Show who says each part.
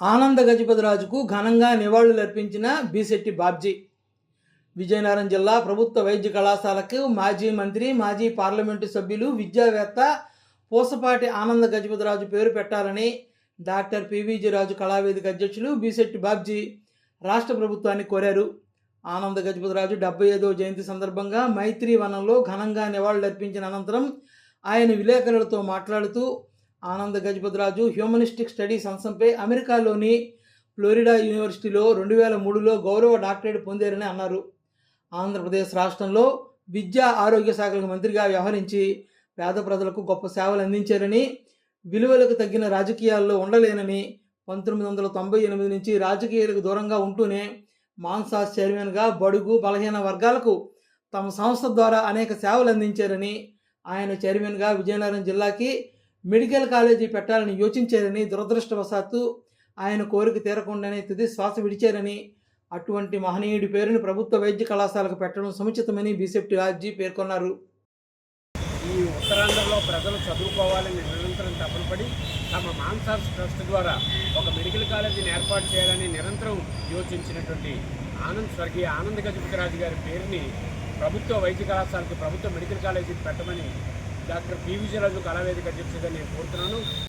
Speaker 1: ఆనంద గజపతిరాజుకు ఘనంగా నివాళులర్పించిన బీశెట్టి బాబ్జీ. విజయనగరం జిల్లా ప్రభుత్వ వైద్య కళాశాలకు మాజీ మంత్రి మాజీ పార్లమెంటు సభ్యులు విద్యావేత్త పూసపాటి ఆనంద గజపతిరాజు పేరు పెట్టాలని డాక్టర్ పివిజి రాజు కళావేదిక అధ్యక్షులు బీశెట్టి బాబ్జీ రాష్ట్ర ప్రభుత్వాన్ని కోరారు. ఆనంద గజపతిరాజు డెబ్బై ఐదవ జయంతి సందర్భంగా మైత్రి వనంలో ఘనంగా నివాళులర్పించిన అనంతరం ఆయన విలేకరులతో మాట్లాడుతూ ఆనంద గజపతిరాజు హ్యూమనిస్టిక్ స్టడీస్ అంశంపై అమెరికాలోని ఫ్లోరిడా యూనివర్సిటీలో రెండు వేల మూడులో గౌరవ డాక్టరేట్ పొందారని అన్నారు. ఆంధ్రప్రదేశ్ రాష్ట్రంలో విద్యా ఆరోగ్య శాఖలకు మంత్రిగా వ్యవహరించి పేద ప్రజలకు గొప్ప సేవలు అందించారని విలువలకు తగ్గిన రాజకీయాల్లో ఉండలేనని పంతొమ్మిది వందల తొంభై ఎనిమిది నుంచి రాజకీయాలకు దూరంగా ఉంటూనే మాన్సాస్ చైర్మన్గా బడుగు బలహీన వర్గాలకు తమ సంస్థ ద్వారా అనేక సేవలు అందించారని ఆయన చైర్మన్గా విజయనగరం జిల్లాకి మెడికల్ కాలేజీ పెట్టాలని యోచించారని దురదృష్టవశాత్తు ఆయన కోరిక తీరకుండానే తుది శ్వాస విడిచారని అటువంటి మహనీయుడి పేరును ప్రభుత్వ వైద్య కళాశాలకు పెట్టడం సముచితమని బీసెప్టి రాజీ పేర్కొన్నారు.
Speaker 2: ఈ ఉత్తరాంధ్రలో ప్రజలు చదువుకోవాలని నిరంతరం తపనపడి తమ మాన్సార్స్ ట్రస్ట్ ద్వారా ఒక మెడికల్ కాలేజీని ఏర్పాటు చేయాలని నిరంతరం యోచించినటువంటి ఆనంద్ స్వర్గీయ ఆనంద్ గజపతిరాజు గారి పేరుని ప్రభుత్వ వైద్య కళాశాలకు ప్రభుత్వ మెడికల్ కాలేజీకి పెట్టమని డాక్టర్ పి. విజయరాజు కళావేదిక అధ్యక్షుడిగా నేను కోరుతున్నాను.